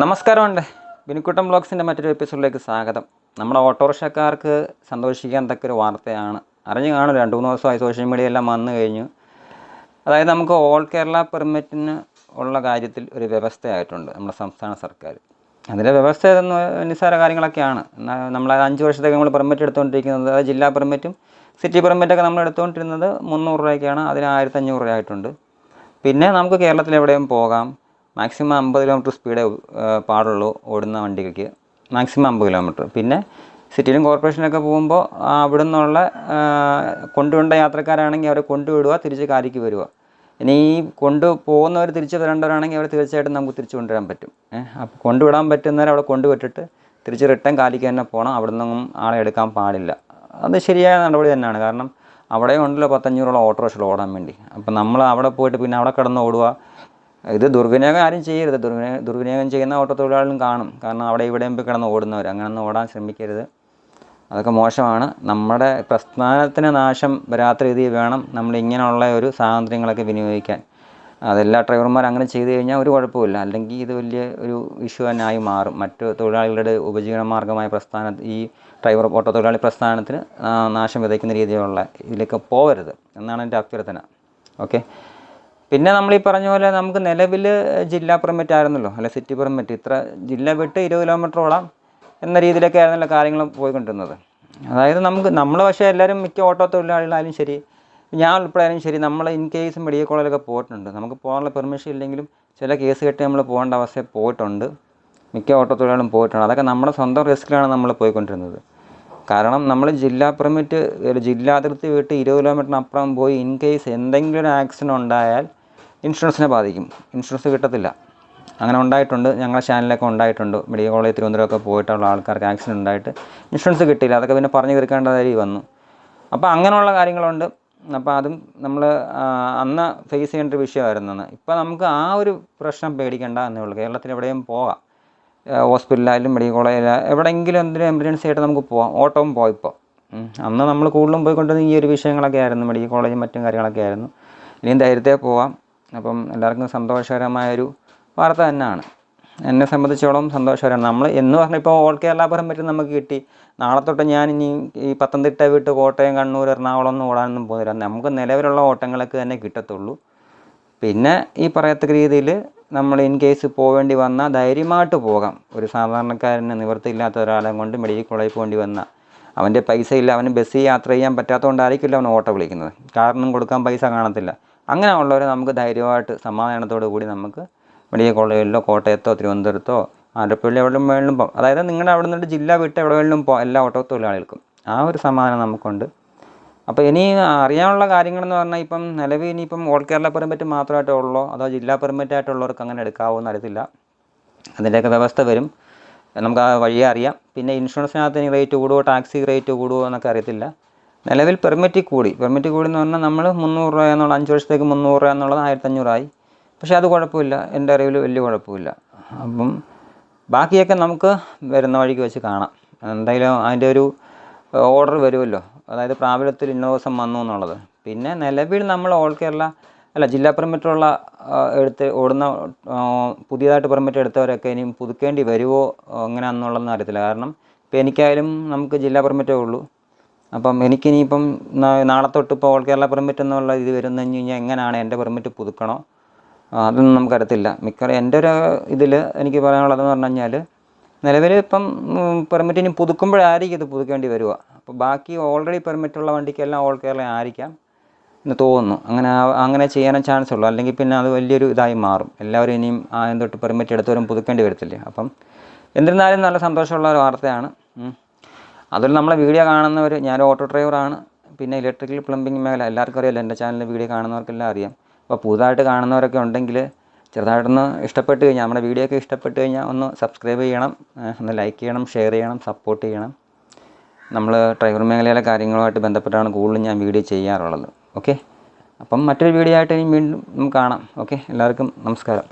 നമസ്കാരമുണ്ട്. ബിനിക്കുട്ടം ബ്ലോഗ്സിന്റെ മറ്റൊരു എപ്പിസോഡിലേക്ക് സ്വാഗതം. നമ്മുടെ ഓട്ടോറിക്ഷക്കാർക്ക് സന്തോഷിക്കാൻ തക്കൊരു വാർത്തയാണ്. അറിഞ്ഞു കാണും രണ്ട് മൂന്ന് ദിവസമായി സോഷ്യൽ മീഡിയ എല്ലാം വന്നു കഴിഞ്ഞു. അതായത് നമുക്ക് ഓൾ കേരള പെർമിറ്റിന് ഉള്ള കാര്യത്തിൽ ഒരു വ്യവസ്ഥയായിട്ടുണ്ട് നമ്മുടെ സംസ്ഥാന സർക്കാർ. അതിന്റെ വ്യവസ്ഥ എന്ന് നിസ്സാര കാര്യങ്ങളൊക്കെയാണ്. എന്നാൽ നമ്മൾ അഞ്ച് വർഷത്തേക്ക് നമ്മൾ പെർമിറ്റ് എടുത്തുകൊണ്ടിരിക്കുന്നത് അതായത് ജില്ലാ പെർമിറ്റും സിറ്റി പെർമിറ്റൊക്കെ നമ്മൾ എടുത്തുകൊണ്ടിരുന്നത് മുന്നൂറ് രൂപയ്ക്കാണ് അതിന് ആയിരത്തഞ്ഞൂറ് രൂപ ആയിട്ടുണ്ട് പിന്നെ നമുക്ക് കേരളത്തിൽ എവിടെയും പോകാം. മാക്സിമം അമ്പത് കിലോമീറ്റർ സ്പീഡേ പാടുള്ളൂ ഓടുന്ന വണ്ടികൾക്ക്. മാക്സിമം അമ്പത് കിലോമീറ്റർ പിന്നെ സിറ്റിയിലും കോർപ്പറേഷനൊക്കെ പോകുമ്പോൾ അവിടെ നിന്നുള്ള കൊണ്ടുവിടേണ്ട യാത്രക്കാരാണെങ്കിൽ അവരെ കൊണ്ടുവിടുക തിരിച്ച് കാരിക്ക് വരിക. ഇനി ഈ കൊണ്ടു പോകുന്നവർ തിരിച്ച് വരേണ്ടവരാണെങ്കിൽ അവർ തീർച്ചയായിട്ടും നമുക്ക് തിരിച്ച് കൊണ്ടുവരാൻ പറ്റും. അപ്പോൾ കൊണ്ടുവിടാൻ പറ്റുന്നവരെ അവിടെ കൊണ്ടുവിട്ടിട്ട് തിരിച്ച് റിട്ടേൺ കാലിക്ക് തന്നെ പോകണം അവിടെ നിന്നൊന്നും ആളെ എടുക്കാൻ പാടില്ല. അത് ശരിയായ നടപടി തന്നെയാണ്. കാരണം അവിടെ ഉണ്ടല്ലോ പത്തഞ്ഞൂറോളം ഓട്ടോറിക്ഷകൾ ഓടാൻ വേണ്ടി. അപ്പോൾ നമ്മൾ അവിടെ പോയിട്ട് പിന്നെ അവിടെ കിടന്ന് ഓടുക ഇത് ദുർവിനിയോഗം ആരും ചെയ്യരുത്. ദുർവിനിയോഗം ദുർവിനിയോഗം ചെയ്യുന്ന ഓട്ടോ തൊഴിലാളികളും കാണും. കാരണം അവിടെ ഇവിടെയും പോയി കിടന്ന് ഓടുന്നവർ. അങ്ങനെയൊന്നും ഓടാൻ ശ്രമിക്കരുത്. അതൊക്കെ മോശമാണ്. നമ്മുടെ പ്രസ്ഥാനത്തിന് നാശം വരാത്ത രീതിയിൽ വേണം നമ്മൾ ഇങ്ങനെയുള്ള ഒരു സ്വാതന്ത്ര്യങ്ങളൊക്കെ വിനിയോഗിക്കാൻ. അതെല്ലാ ഡ്രൈവർമാർ അങ്ങനെ ചെയ്തു കഴിഞ്ഞാൽ ഒരു കുഴപ്പമില്ല അല്ലെങ്കിൽ ഇത് വലിയ ഒരു ഇഷ്യൂ തന്നെ ആയി മാറും. മറ്റു തൊഴിലാളികളുടെ ഉപജീവന മാർഗമായ പ്രസ്ഥാന ഈ ഡ്രൈവർ ഓട്ടോ തൊഴിലാളി പ്രസ്ഥാനത്തിന് നാശം വിതയ്ക്കുന്ന രീതിയിലുള്ള ഇതിലേക്ക് പോകരുത് എന്നാണ് എന്റെ അഭ്യർത്ഥന. ഓക്കെ? പിന്നെ നമ്മൾ ഈ പറഞ്ഞ പോലെ നമുക്ക് നിലവിൽ ജില്ലാ പെർമിറ്റ് ആയിരുന്നല്ലോ. അല്ലെ സിറ്റി പെർമിറ്റ് ഇത്ര ജില്ല വിട്ട് ഇരുപത് കിലോമീറ്ററോളം എന്ന രീതിയിലൊക്കെ ആയിരുന്നല്ലോ കാര്യങ്ങൾ പോയിക്കൊണ്ടിരുന്നത്. അതായത് നമുക്ക് നമ്മൾ പക്ഷേ എല്ലാവരും മിക്ക ഓട്ടോ തൊഴിലാളികളായാലും ശരി ഞാൻ ഉൾപ്പെടെയായാലും ശരി നമ്മൾ ഇൻ കേസ് മെഡിക്കൽ കോളേജിലൊക്കെ പോയിട്ടുണ്ട്. നമുക്ക് പോകാനുള്ള പെർമിഷൻ ഇല്ലെങ്കിലും ചില കേസ് കെട്ടി നമ്മൾ പോകേണ്ട അവസ്ഥയിൽ പോയിട്ടുണ്ട്. മിക്ക ഓട്ടോ തൊഴിലാളികളും പോയിട്ടുണ്ട്. അതൊക്കെ നമ്മുടെ സ്വന്തം റിസ്ക്കിലാണ് നമ്മൾ പോയിക്കൊണ്ടിരുന്നത്. കാരണം നമ്മൾ ജില്ലാ പെർമിറ്റ് ജില്ലാ അതിർത്തി വിട്ട് ഇരുപത് കിലോമീറ്ററിന് അപ്പുറം പോയി ഇൻ കേസ് എന്തെങ്കിലും ഒരു ആക്സിഡന്റ് ഉണ്ടായാൽ ഇൻഷുറൻസിനെ ബാധിക്കും. ഇൻഷുറൻസ് കിട്ടത്തില്ല. അങ്ങനെ ഉണ്ടായിട്ടുണ്ട്. ഞങ്ങളുടെ ചാനലിലൊക്കെ ഉണ്ടായിട്ടുണ്ട്. മെഡിക്കൽ കോളേജ് തിരുവനന്തപുരമൊക്കെ പോയിട്ടുള്ള ആൾക്കാർക്ക് ആക്സിഡന്റ് ഉണ്ടായിട്ട് ഇൻഷുറൻസ് കിട്ടിയില്ല. അതൊക്കെ പിന്നെ പറഞ്ഞു തീർക്കേണ്ടതായി വന്നു. അപ്പോൾ അങ്ങനെയുള്ള കാര്യങ്ങളുണ്ട്. അപ്പോൾ അതും നമ്മൾ അന്ന് ഫേസ് ചെയ്യേണ്ട ഒരു വിഷയമായിരുന്നു അന്ന്. ഇപ്പോൾ നമുക്ക് ആ ഒരു പ്രശ്നം പേടിക്കേണ്ട എന്നേ ഉള്ളൂ. കേരളത്തിൽ എവിടെയും പോകാം. ഹോസ്പിറ്റലായാലും മെഡിക്കൽ കോളേജിലായാലും എവിടെയെങ്കിലും എന്തെങ്കിലും എമർജൻസി ആയിട്ട് നമുക്ക് പോകാം ഓട്ടവും പോയി ഇപ്പോൾ അന്ന് നമ്മൾ കൂടുതലും പോയിക്കൊണ്ടിരുന്ന ഈ ഒരു വിഷയങ്ങളൊക്കെ ആയിരുന്നു. മെഡിക്കൽ കോളേജും മറ്റും കാര്യങ്ങളൊക്കെ ആയിരുന്നു. ഇനിയും ധൈര്യത്തെ പോവാം. അപ്പം എല്ലാവർക്കും സന്തോഷകരമായൊരു വാർത്ത തന്നെയാണ്. എന്നെ സംബന്ധിച്ചോളം സന്തോഷകരമാണ്. നമ്മൾ എന്ന് പറഞ്ഞാൽ ഇപ്പോൾ ഓൾ കേരള പെർമിറ്റ് നമുക്ക് കിട്ടി. നാളെ തൊട്ട് ഞാൻ ഇനി ഈ പത്തനംതിട്ട വിട്ട് കോട്ടയം കണ്ണൂർ എറണാകുളം ഒന്നും ഓടാനൊന്നും പോകുന്നില്ല. നമുക്ക് നിലവിലുള്ള ഓട്ടങ്ങളൊക്കെ തന്നെ കിട്ടത്തുള്ളൂ. പിന്നെ ഈ പറയത്തക്ക രീതിയിൽ നമ്മൾ ഇൻ കേസ് പോവേണ്ടി വന്നാൽ ധൈര്യമായിട്ട് പോകാം. ഒരു സാധാരണക്കാരന് നിവൃത്തിയില്ലാത്ത ഒരാളെ കൊണ്ട് മെഡിക്കൽ കോളേജിൽ പോകേണ്ടി വന്ന. അവന്റെ പൈസ ഇല്ല അവന് ബസ്സിൽ യാത്ര ചെയ്യാൻ പറ്റാത്തതുകൊണ്ടായിരിക്കില്ല അവൻ ഓട്ടോ വിളിക്കുന്നത്. കാരണം കൊടുക്കാൻ പൈസ കാണത്തില്ല. അങ്ങനെ ഉള്ളവരെ നമുക്ക് ധൈര്യമായിട്ട് സമാധാനത്തോടു കൂടി നമുക്ക് മെഡിക്കൽ കോളേജിലോ കോട്ടയത്തോ തിരുവനന്തപുരത്തോ ആലപ്പുഴയിലോ എവിടെ വേണമെങ്കിലും പോകും അതായത് നിങ്ങളുടെ അവിടെ നിന്നിട്ട് ജില്ല വിട്ട് എവിടെ വേണമെങ്കിലും പോകാം എല്ലാ ഓട്ടോ തൊഴിലാളികൾക്കും ആ ഒരു സമാധാനം നമുക്കുണ്ട്. അപ്പോൾ ഇനി അറിയാനുള്ള കാര്യങ്ങളെന്ന് പറഞ്ഞാൽ ഇപ്പം നിലവിൽ ഇനിയിപ്പം ഓൾ കേരള പെർമിറ്റ് മാത്രമായിട്ടേ ഉള്ളോ? അതോ ജില്ലാ പെർമിറ്റ് ആയിട്ടുള്ളവർക്ക് അങ്ങനെ എടുക്കാവോന്ന് അറിയത്തില്ല. അതിന്റെയൊക്കെ വ്യവസ്ഥ വരും. നമുക്ക് ആ വഴിയെ അറിയാം. പിന്നെ ഇൻഷുറൻസിനകത്ത് ഇനി റേറ്റ് കൂടുമോ ടാക്സി റേറ്റ് കൂടുമോ എന്നൊക്കെ അറിയത്തില്ല. നിലവിൽ പെർമിറ്റ് കൂടി. പെർമിറ്റ് കൂടി എന്ന് പറഞ്ഞാൽ നമ്മൾ മുന്നൂറ് രൂപ എന്നുള്ള അഞ്ച് വർഷത്തേക്ക് മുന്നൂറ് രൂപ എന്നുള്ളത് ആയിരത്തഞ്ഞൂറായി. പക്ഷേ അത് കുഴപ്പമില്ല. എന്റെ അറിവിൽ വലിയ കുഴപ്പമില്ല. അപ്പം ബാക്കിയൊക്കെ നമുക്ക് വരുന്ന വഴിക്ക് വെച്ച് കാണാം. എന്തായാലും അതിന്റെ ഒരു ഓർഡർ വരുമല്ലോ. അതായത് പ്രാബല്യത്തിൽ ഇന്ന ദിവസം വന്നു എന്നുള്ളത്. പിന്നെ നിലവിൽ നമ്മൾ ഓൾ കേരള അല്ല ജില്ലാ പെർമിറ്റുള്ള എടുത്ത് ഓടുന്ന പുതിയതായിട്ട് പെർമിറ്റ് എടുത്തവരൊക്കെ ഇനിയും പുതുക്കേണ്ടി വരുമോ എങ്ങനെയാണെന്നുള്ളതെന്ന് അറിയത്തില്ല. കാരണം ഇപ്പോൾ എനിക്കായാലും നമുക്ക് ജില്ലാ പെർമിറ്റേ ഉള്ളൂ. അപ്പം എനിക്കിനിയിപ്പം നാളെ തൊട്ട് ഇപ്പോൾ ഓൾ കേരള പെർമിറ്റ് എന്നുള്ള ഇത് വരുന്നു കഴിഞ്ഞ് കഴിഞ്ഞാൽ എങ്ങനെയാണ് എന്റെ പെർമിറ്റ് പുതുക്കണോ? അതൊന്നും നമുക്കറിയത്തില്ല. മിക്ക എന്റെ ഒരു ഇതിൽ എനിക്ക് പറയാനുള്ളതെന്ന് പറഞ്ഞു കഴിഞ്ഞാൽ നിലവിൽ ഇപ്പം പെർമിറ്റ് ഇനി പുതുക്കുമ്പോഴായിരിക്കും ഇത് പുതുക്കേണ്ടി വരിക. അപ്പോൾ ബാക്കി ഓൾറെഡി പെർമിറ്റുള്ള വണ്ടിക്കെല്ലാം ഓൾ കേരള ആയിരിക്കാം എന്ന് തോന്നുന്നു. അങ്ങനെ അങ്ങനെ ചെയ്യാനും ചാൻസ് ഉള്ളൂ. അല്ലെങ്കിൽ പിന്നെ അത് വലിയൊരു ഇതായി മാറും. എല്ലാവരും ഇനിയും ആദ്യം തൊട്ട് പെർമിറ്റ് എടുത്തവരും പുതുക്കേണ്ടി വരത്തില്ലേ? അപ്പം എന്നിരുന്നാലും നല്ല സന്തോഷമുള്ള ഒരു വാർത്തയാണ്. അതിൽ നമ്മളെ വീഡിയോ കാണുന്നവർ ഞാൻ ഓട്ടോ ഡ്രൈവറാണ്. പിന്നെ ഇലക്ട്രിക്കൽ പ്ലംബിംഗ് മേഖല എല്ലാവർക്കും അറിയാമല്ലോ എന്റെ ചാനലിൽ വീഡിയോ കാണുന്നവർക്കെല്ലാം അറിയാം. അപ്പോൾ പുതുതായിട്ട് കാണുന്നവരൊക്കെ ഉണ്ടെങ്കിൽ ചെറുതായിട്ടൊന്ന് ഇഷ്ടപ്പെട്ട് കഴിഞ്ഞാൽ നമ്മുടെ വീഡിയോ ഒക്കെ ഇഷ്ടപ്പെട്ട് കഴിഞ്ഞാൽ ഒന്ന് സബ്സ്ക്രൈബ് ചെയ്യണം ഒന്ന് ലൈക്ക് ചെയ്യണം ഷെയർ ചെയ്യണം സപ്പോർട്ട് ചെയ്യണം. നമ്മൾ ഡ്രൈവർ മേഖലയിലെ കാര്യങ്ങളുമായിട്ട് ബന്ധപ്പെട്ടാണ് കൂടുതലും ഞാൻ വീഡിയോ ചെയ്യാറുള്ളത്. ഓക്കെ? അപ്പം മറ്റൊരു വീഡിയോ ആയിട്ട് ഇനി വീണ്ടും കാണാം. ഓക്കെ? എല്ലാവർക്കും നമസ്കാരം.